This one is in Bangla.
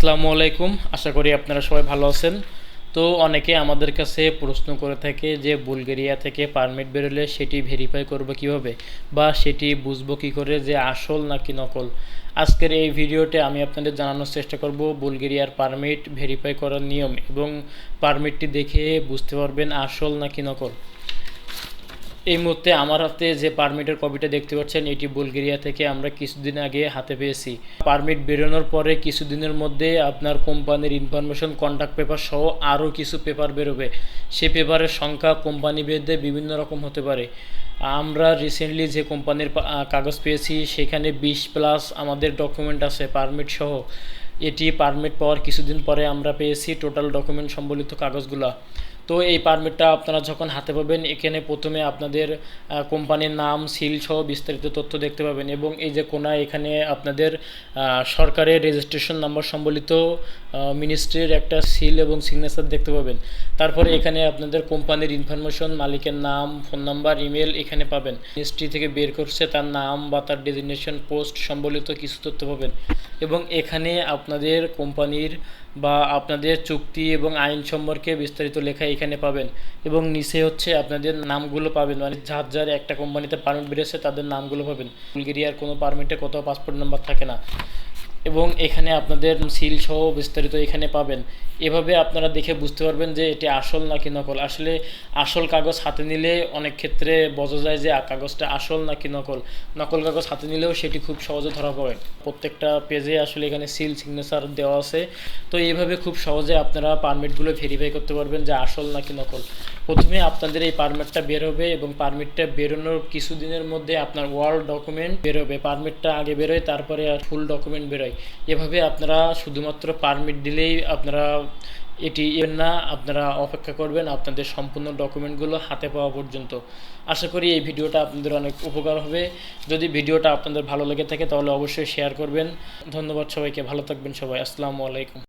আসসালামু আলাইকুম। আশা করি আপনারা সবাই ভালো আছেন। তো অনেকে আমাদের কাছে প্রশ্ন করে থাকে যে, বুলগেরিয়া থেকে পারমিট বেরোলে সেটি ভেরিফাই করব কীভাবে? বা সেটি বুঝব কী করে যে আসল নাকি নকল? আজকের এই ভিডিওতে আমি আপনাদের জানানোর চেষ্টা করব বুলগেরিয়ার পারমিট ভেরিফাই করার নিয়ম এবং পারমিটটি দেখে বুঝতে পারবেন আসল নাকি নকল। এই মুহূর্তে আমার হাতে যে পারমিটের কপিটা দেখতে পাচ্ছেন, এটি বুলগেরিয়া থেকে আমরা কিছুদিন আগে হাতে পেয়েছি। পারমিট বেরোনোর পরে কিছুদিনের মধ্যে আপনার কোম্পানির ইনফরমেশন কন্ট্যাক্ট পেপার সহ আরও কিছু পেপার বেরোবে। সে পেপারের সংখ্যা, কোম্পানি ভেদে বিভিন্ন রকম হতে পারে। আমরা রিসেন্টলি যে কোম্পানির কাগজ পেয়েছি, সেখানে বিশ প্লাস আমাদের ডকুমেন্ট আছে পারমিট সহ। এটি পারমিট পাওয়ার কিছুদিন পরে আমরা পেয়েছি টোটাল ডকুমেন্ট সম্বলিত কাগজগুলা। তো এই পারমিটটা আপনারা যখন হাতে পাবেন, এখানে প্রথমে আপনাদের কোম্পানির নাম সিল সহ বিস্তারিত তথ্য দেখতে পাবেন এবং এই যে কোনায় এখানে আপনাদের সরকারের রেজিস্ট্রেশন নাম্বার সম্বলিত মিনিস্ট্রির একটা সিল এবং সিগনেচার দেখতে পাবেন। তারপরে এখানে আপনাদের কোম্পানির ইনফরমেশন মালিকের নাম ফোন নাম্বার ইমেল এখানে পাবেন। মিনিস্ট্রি থেকে বের করছে, তার নাম বা তার ডেজিগনেশন পোস্ট সম্বলিত কিছু তথ্য পাবেন। এবং এখানে আপনাদের কোম্পানির বা আপনাদের চুক্তি এবং আইন সম্পর্কে বিস্তারিত লেখা এখানে পাবেন। এবং নিচে হচ্ছে আপনাদের নামগুলো পাবেন। মানে যার যার একটা কোম্পানিতে পারমিট বেরিয়েছে তাদের নামগুলো পাবেন। বুলগেরিয়ার কোনো পারমিটে কোথাও পাসপোর্ট নাম্বার থাকে না। এবং এখানে আপনাদের সিল সহ বিস্তারিত এখানে পাবেন। এভাবে আপনারা দেখে বুঝতে পারবেন যে এটি আসল নাকি নকল। আসলে আসল কাগজ হাতে নিলে অনেক ক্ষেত্রে বোঝা যায় যে কাগজটা আসল নাকি নকল। নকল কাগজ হাতে নিলেও সেটি খুব সহজে ধরা পড়ে। প্রত্যেকটা পেজে আসলে এখানে সিল সিগনেচার দেওয়া আছে। তো এইভাবে খুব সহজে আপনারা পারমিটগুলো ভেরিফাই করতে পারবেন যে আসল নাকি নকল। প্রথমে আপনাদের এই পারমিটটা বের হবে এবং পারমিটটা বেরোনোর কিছুদিনের মধ্যে আপনার ওয়ার্ল্ড ডকুমেন্ট বেরোবে পারমিটটা আগে বেরোয়, তারপরে আর ফুল ডকুমেন্ট বেরোয়। এভাবে আপনারা শুধুমাত্র পারমিট দিলেই আপনারা এটি না, আপনারা অপেক্ষা করবেন আপনাদের সম্পূর্ণ ডকুমেন্টগুলো হাতে পাওয়া পর্যন্ত। আশা করি এই ভিডিওটা আপনাদের অনেক উপকার হবে। যদি ভিডিওটা আপনাদের ভালো লেগে থাকে তাহলে অবশ্যই শেয়ার করবেন। ধন্যবাদ সবাইকে, ভালো থাকবেন সবাই। আসসালামু আলাইকুম।